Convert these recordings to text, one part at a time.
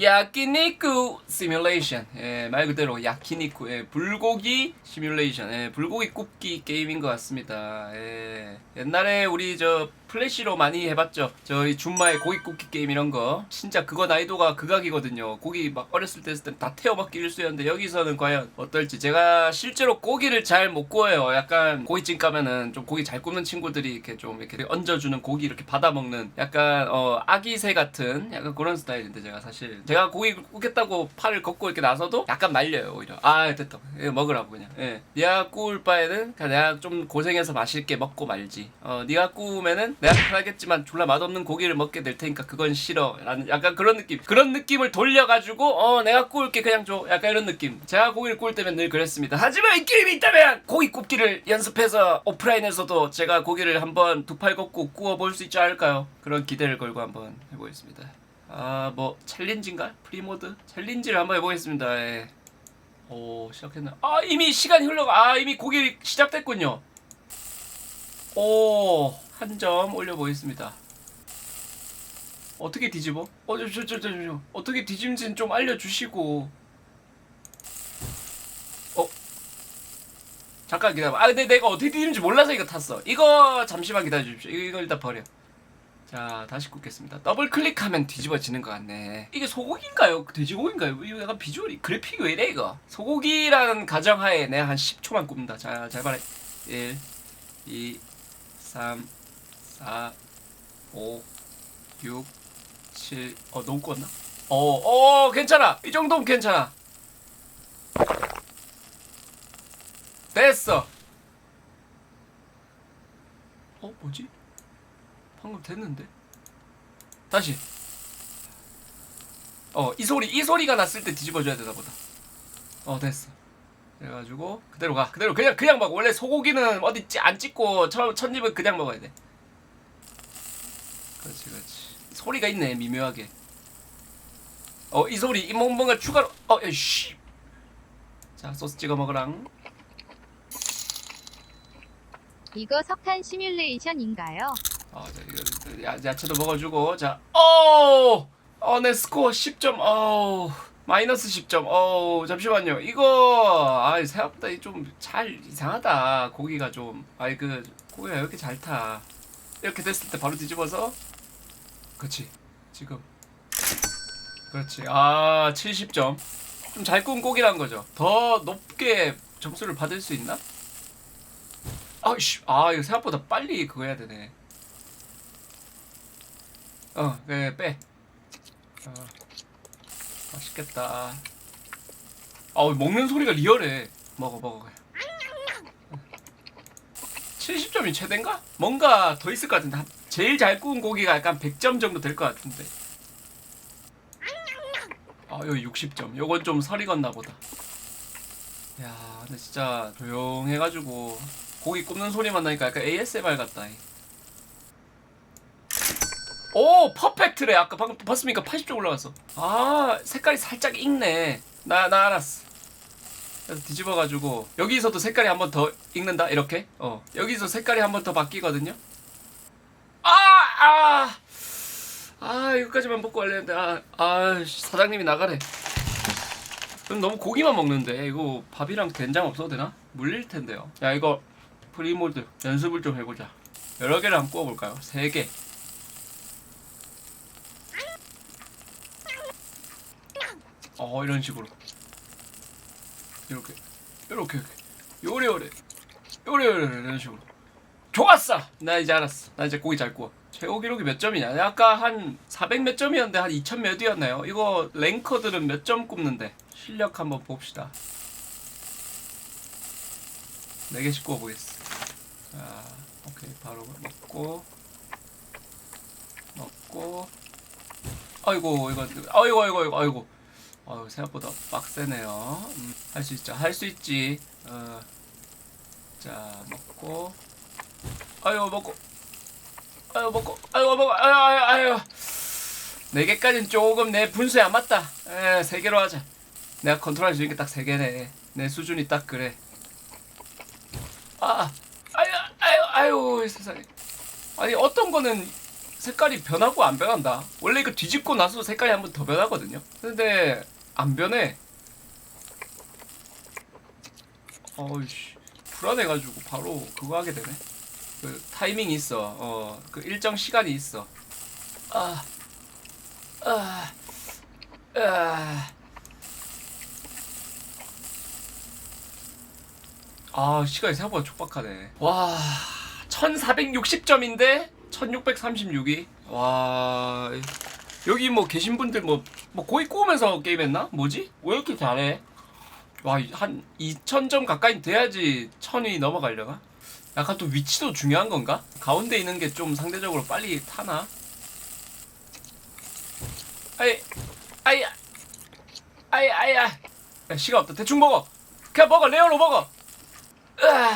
야키니쿠 시뮬레이션. 예, 말 그대로 야키니쿠 예, 불고기 시뮬레이션. 예, 불고기 굽기 게임인 것 같습니다. 예, 옛날에 우리 저 플래시로 많이 해봤죠. 저희 줌마의 고기 굽기 게임 이런 거. 진짜 그거 난이도가 극악이거든요. 고기 막 어렸을 때 했을 땐다 태워먹기 일수였는데 여기서는 과연 어떨지. 제가 실제로 고기를 잘 못 구워요. 약간 고깃집 가면은 좀 고기 잘 굽는 친구들이 이렇게 좀 이렇게 얹어주는 고기 이렇게 받아 먹는 약간 어 아기새 같은 약간 그런 스타일인데 제가 사실. 제가 고기 굽겠다고 팔을 걷고 이렇게 나서도 약간 말려요 오히려. 아 됐다. 먹으라고 그냥. 예. 네가 구울 바에는 그냥 내가 좀 고생해서 맛있게 먹고 말지. 어 네가 구우면은 내가 편하겠지만 졸라 맛없는 고기를 먹게 될 테니까 그건 싫어. 라는 약간 그런 느낌. 그런 느낌을 돌려가지고 어 내가 구울게. 그냥 줘. 약간 이런 느낌. 제가 고기를 구울 때면 늘 그랬습니다. 하지만 이 게임이 있다면 고기 굽기를 연습해서 오프라인에서도 제가 고기를 한번 두 팔 걷고 구워볼 수 있지 않을까요? 그런 기대를 걸고 한번 해보겠습니다. 아 뭐 챌린지인가 프리모드? 챌린지를 한번 해보겠습니다. 예. 오 시작했나? 아 이미 시간이 흘러가. 아 이미 고기 시작됐군요 오 한 점 올려보겠습니다 어떻게 뒤집어? 어, 저, 저, 저, 저, 저, 어떻게 뒤집는지는 좀 알려주시고. 어? 잠깐 기다려봐. 아, 근데 내가 어떻게 뒤집는지 몰라서 이거 탔어. 이거 잠시만 기다려주십시오. 이거, 이거 일단 버려. 자, 다시 굽겠습니다. 더블 클릭하면 뒤집어지는 것 같네. 이게 소고기인가요? 돼지고기인가요? 이거 약간 비주얼이, 그래픽이 왜 이래, 이거? 소고기라는 가정하에 내가 한 10초만 굽는다. 자, 잘 봐라. 1, 2, 3, 4, 5, 6, 7, 어 너무 껐나? 어, 어 괜찮아. 이 정도면 괜찮아. 됐어. 어 뭐지? 방금 됐는데? 다시. 어 이 소리 이 소리가 났을 때 뒤집어줘야 되나 보다. 어 됐어. 그래가지고 그대로 가. 그대로 그냥 그냥 먹어. 원래 소고기는 어디 찌- 안 찍고 첫, 첫 입은 그냥 먹어야 돼. 그렇지 그렇지. 소리가 있네 미묘하게. 어 이 소리 이 뭔- 뭔가 추가로 어 씨. 자 소스 찍어 먹으랑. 이거 석탄 시뮬레이션인가요? 아, 자, 이거 야, 야채도 먹어주고 자, 오, 어, 내 스코어 10점, 어, 마이너스 10점, 어, 잠시만요. 이거 아, 생각보다 좀 잘 이상하다. 고기가 좀, 아이 그 고기가 왜 이렇게 잘 타? 이렇게 됐을 때 바로 뒤집어서, 그렇지, 지금, 그렇지, 아, 70점. 좀잘 구운 고기란 거죠. 더 높게 점수를 받을 수 있나? 아씨, 아 이거 생각보다 빨리 그거 해야 되네. 어, 네, 빼. 어, 맛있겠다. 아, 먹는 소리가 리얼해. 먹어, 먹어. 그냥. 70점이 최대인가? 뭔가 더 있을 것 같은데. 한- 제일 잘 구운 고기가 약간 100점 정도 될 것 같은데. 아, 여기 60점. 요건 좀 설이 걷나 보다. 야, 근데 진짜 조용해가지고 고기 굽는 소리만 나니까 약간 ASMR 같다. 이. 오 퍼펙트래. 아까 방금 봤습니까 80점 올라갔어. 아 색깔이 살짝 익네. 나 나 알았어. 그래서 뒤집어가지고 여기서도 색깔이 한 번 더 익는다? 이렇게? 어. 여기서 색깔이 한 번 더 바뀌거든요. 아아아 아, 이거까지만 먹고 할랬는데 아, 아 씨, 사장님이 나가래. 그럼 너무 고기만 먹는데 이거 밥이랑 된장 없어도 되나? 물릴 텐데요. 야 이거 프리모드 연습을 좀 해보자. 여러 개를 한번 구워볼까요? 세 개. 어 이런 식으로. 이렇게 이렇게 이렇게. 요래 요래. 요래 요래 이런 식으로. 좋았어! 나 이제 알았어. 나 이제 고기 잘 구워. 최고 기록이 몇 점이냐? 아까 한 400 몇 점이었는데 한 2000 몇이었나요? 이거 랭커들은 몇 점 굽는데? 실력 한번 봅시다. 4개씩 구워보겠어. 자 오케이. 바로 먹고 먹고. 아이고 이거 아이고 아이고 아이고 아이고 아유 생각보다 빡세네요. 음, 할수 있죠. 할 수 있지. 어, 자 먹고 아유 먹고 아유 먹고 아유 먹고 아유 아유 아유 네 개까지는 조금 내 분수에 안 맞다. 에, 세 개로 하자. 내가 컨트롤할 수 있는 게 딱 세 개네. 내 수준이 딱 그래. 아 아유 아유 아유 세상에. 아니 어떤 거는 색깔이 변하고 안 변한다. 원래 이거 뒤집고 나서 색깔이 한 번 더 변하거든요. 근데 안 변해. 어이씨 불안해가지고 바로 그거 하게 되네. 그 타이밍이 있어. 어, 그 일정 시간이 있어. 아, 아, 아. 아 시간이 생각보다 촉박하네. 와, 1460점인데 1636이. 와, 여기 뭐 계신 분들 뭐, 뭐 고이 구우면서 게임했나? 뭐지? 왜 이렇게 잘해? 와, 한 2000점 가까이 돼야지 1000이 넘어가려나? 약간 또 위치도 중요한 건가? 가운데 있는 게 좀 상대적으로 빨리 타나? 아이, 아이, 아이, 아이, 아이. 야, 시간 없다. 대충 먹어. 그냥 먹어. 레어로 먹어. 으아.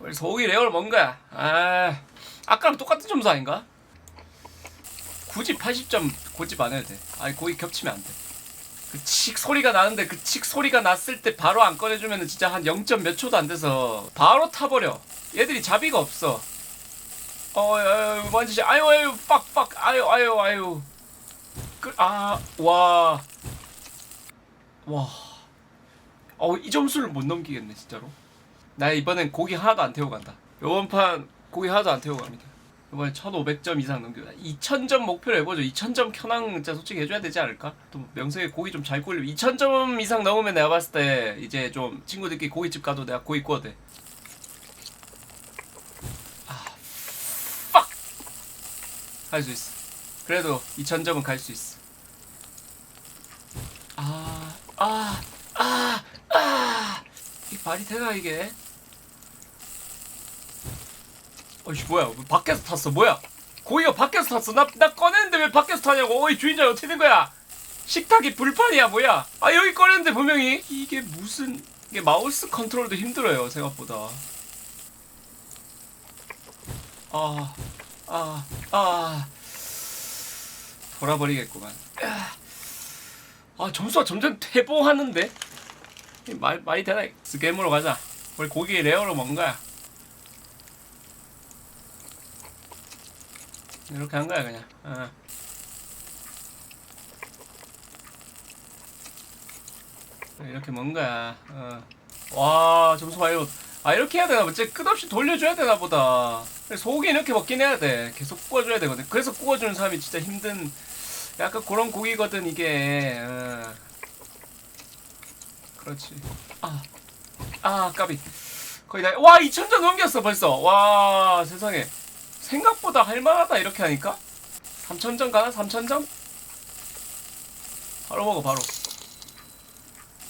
우리 소고기 레어를 먹은 거야. 아, 아까랑 똑같은 점수 아닌가? 굳이 80점 고집 안 해도 돼. 아니, 고기 겹치면 안 돼. 그 칙 소리가 나는데 그 칙 소리가 났을 때 바로 안 꺼내주면 진짜 한 0. 몇 초도 안 돼서 바로 타버려. 얘들이 자비가 없어. 어, 아유, 만지지. 아유, 아유, 빡빡. 아유, 아유, 아유. 그, 아, 와. 와. 어, 이 점수를 못 넘기겠네, 진짜로. 나 이번엔 고기 하나도 안 태우고 간다. 이번 판 고기 하나도 안 태우고 갑니다. 이번에 1500점 이상 넘겨 2000점 목표로 해보죠. 2000점 켜낭 진짜 솔직히 해줘야 되지 않을까? 또 명색에 고기 좀잘 구우려 2000점 이상 넘으면 내가 봤을 때 이제 좀 친구들끼리 고깃집 가도 내가 고기 구워도 돼. 아, fuck! 할 수 있어. 그래도 2000점은 갈 수 있어. 아, 아, 아, 아! 이게 말이 되나 이게 어이씨 뭐야? 왜 밖에서 탔어? 뭐야? 고기가 밖에서 탔어? 나, 나 꺼냈는데 왜 밖에서 타냐고? 어이 주인장 어떻게 된 거야? 식탁이 불판이야 뭐야? 아 여기 꺼냈는데 분명히. 이게 무슨 이게 마우스 컨트롤도 힘들어요 생각보다. 아 아, 아. 돌아버리겠구만. 아 점수가 점점 퇴보하는데? 이 말, 말이 되나? 스캠으로 가자. 우리 고기 레어로 먹은 거야 이렇게 한 거야 그냥. 어. 이렇게 거야. 어. 와 점수 봐요. 아 이렇게 해야 되나 보지. 끝없이 돌려줘야 되나 보다. 소고기 이렇게 먹긴 해야 돼. 계속 구워줘야 되거든. 그래서 구워주는 사람이 진짜 힘든. 약간 그런 고기거든 이게. 어. 그렇지. 아, 아 까비. 거의 다. 와 2천점 넘겼어 벌써. 와 세상에. 생각보다 할만하다 이렇게 하니까? 3천점 가나? 3천점? 바로 먹어 바로.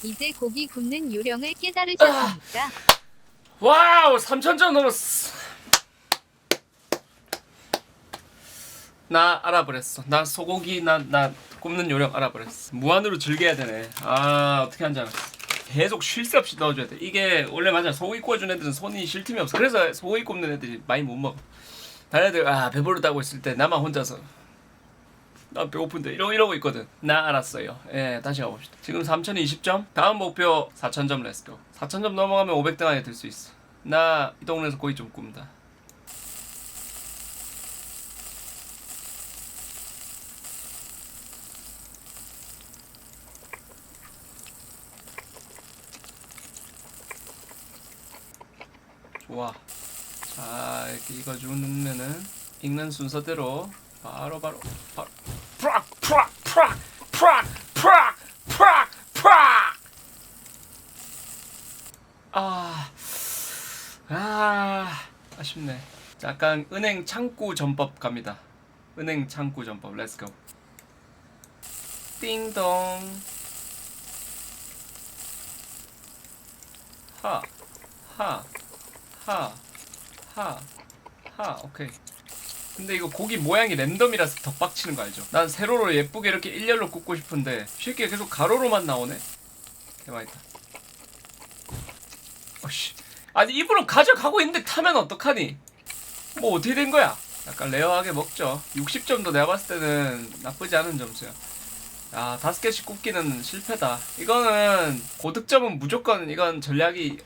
이제 고기 굽는 요령을 깨달으셨습니까? 와우 3천점 넘었어. 나 알아버렸어. 나 소고기 나, 나 굽는 요령 알아버렸어. 무한으로 즐겨야 되네. 아 어떻게 하는지 알았어. 계속 쉴 새 없이 넣어줘야 돼. 이게 원래 맞아. 소고기 구워준 애들은 손이 쉴 틈이 없어. 그래서 소고기 굽는 애들이 많이 못 먹어 다른 애들 아 배부르다고 했을 때 나만 혼자서. 나 배고픈데. 이러고 이러고 있거든. 나 알았어요. 예 다시 가봅시다. 지금 3020점. 다음 목표 4000점 렛츠고. 4000점 넘어가면 500등 안에 들 수 있어. 나 이 동네에서 고기 좀 굽니다. 좋아 자 이렇게 익어주고 넣으면은 익는 순서대로 바로 바로 바로. 프락 프락 프락 프락 프락 프락 프락! 아, 아 아쉽네. 자, 약간 은행 창구 전법 갑니다. 은행 창구 전법. 렛츠고 띵동. 하 하, 하, 하, 하, 오케이. 근데 이거 고기 모양이 랜덤이라서 더 빡치는 거 알죠? 난 세로로 예쁘게 이렇게 일렬로 굽고 싶은데 쉽게 계속 가로로만 나오네? 대박이다. 어씨. 아니 입으로 가져가고 있는데 타면 어떡하니? 뭐 어떻게 된 거야? 약간 레어하게 먹죠. 60점도 내가 봤을 때는 나쁘지 않은 점수야. 아, 다섯 개씩 굽기는 실패다. 이거는 고득점은 무조건 이건 전략이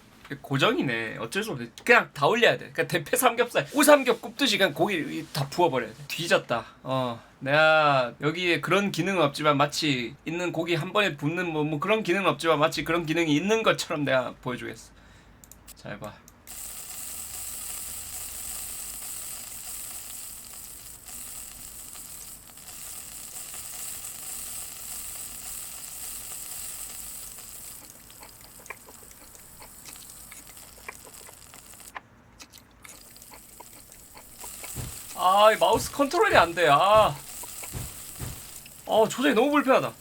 고정이네. 어쩔 수 없네. 그냥 다 올려야 돼. 그냥 대패 삼겹살, 우삼겹 굽듯이 그냥 고기 다 부어버려야 돼. 뒤졌다. 어, 내가 여기에 그런 기능은 없지만 마치 있는 고기 한 번에 붓는 뭐, 뭐 그런 기능은 없지만 마치 그런 기능이 있는 것처럼 내가 보여주겠어. 잘 봐. 아, 이 마우스 컨트롤이 안 돼. 아. 어, 조작이 너무 불편하다.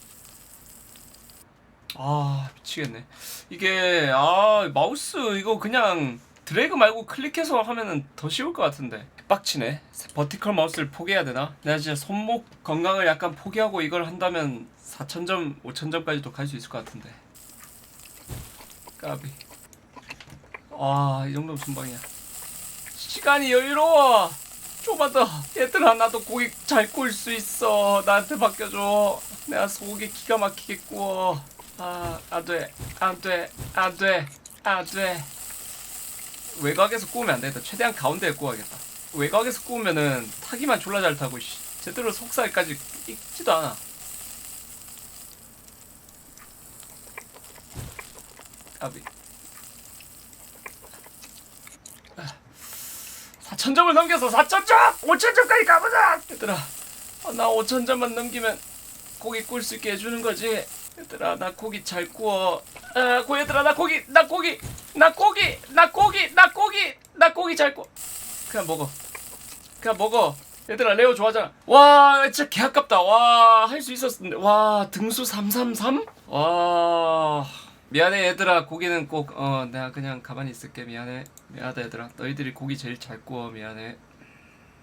아, 미치겠네. 이게 아, 마우스 이거 그냥 드래그 말고 클릭해서 하면은 더 쉬울 것 같은데. 빡치네. 버티컬 마우스를 포기해야 되나? 내가 진짜 손목 건강을 약간 포기하고 이걸 한다면 4,000점, 5,000점까지도 갈 수 있을 것 같은데. 까비. 아, 이 정도면 순방이야. 시간이 여유로워. 더. 얘들아, 나도 고기 잘 구울 수 있어. 나한테 맡겨줘. 내가 소고기 기가 막히게 구워. 아, 안 돼. 안 돼. 안 돼. 안 돼. 외곽에서 구우면 안 되겠다. 최대한 가운데에 구워야겠다. 외곽에서 구우면은 타기만 졸라 잘 타고, 씨. 제대로 속살까지 익지도 않아. 까비. 천점을 넘겨서 4천점! 5천점까지 가보자! 얘들아 어, 나 5천점만 넘기면 고기 구울 수 있게 해주는 거지. 얘들아 나 고기 잘 구워. 아, 고 얘들아 나 고기 나 고기 나 고기 나 고기 나 고기 나 고기 잘 구워. 그냥 먹어. 그냥 먹어. 얘들아 레오 좋아하잖아. 와 진짜 개 아깝다. 와 할 수 있었는데. 와 등수 333? 와 미안해 얘들아. 고기는 꼭 어 내가 그냥 가만히 있을게. 미안해 미안하다 얘들아 너희들이 고기 제일 잘 구워 미안해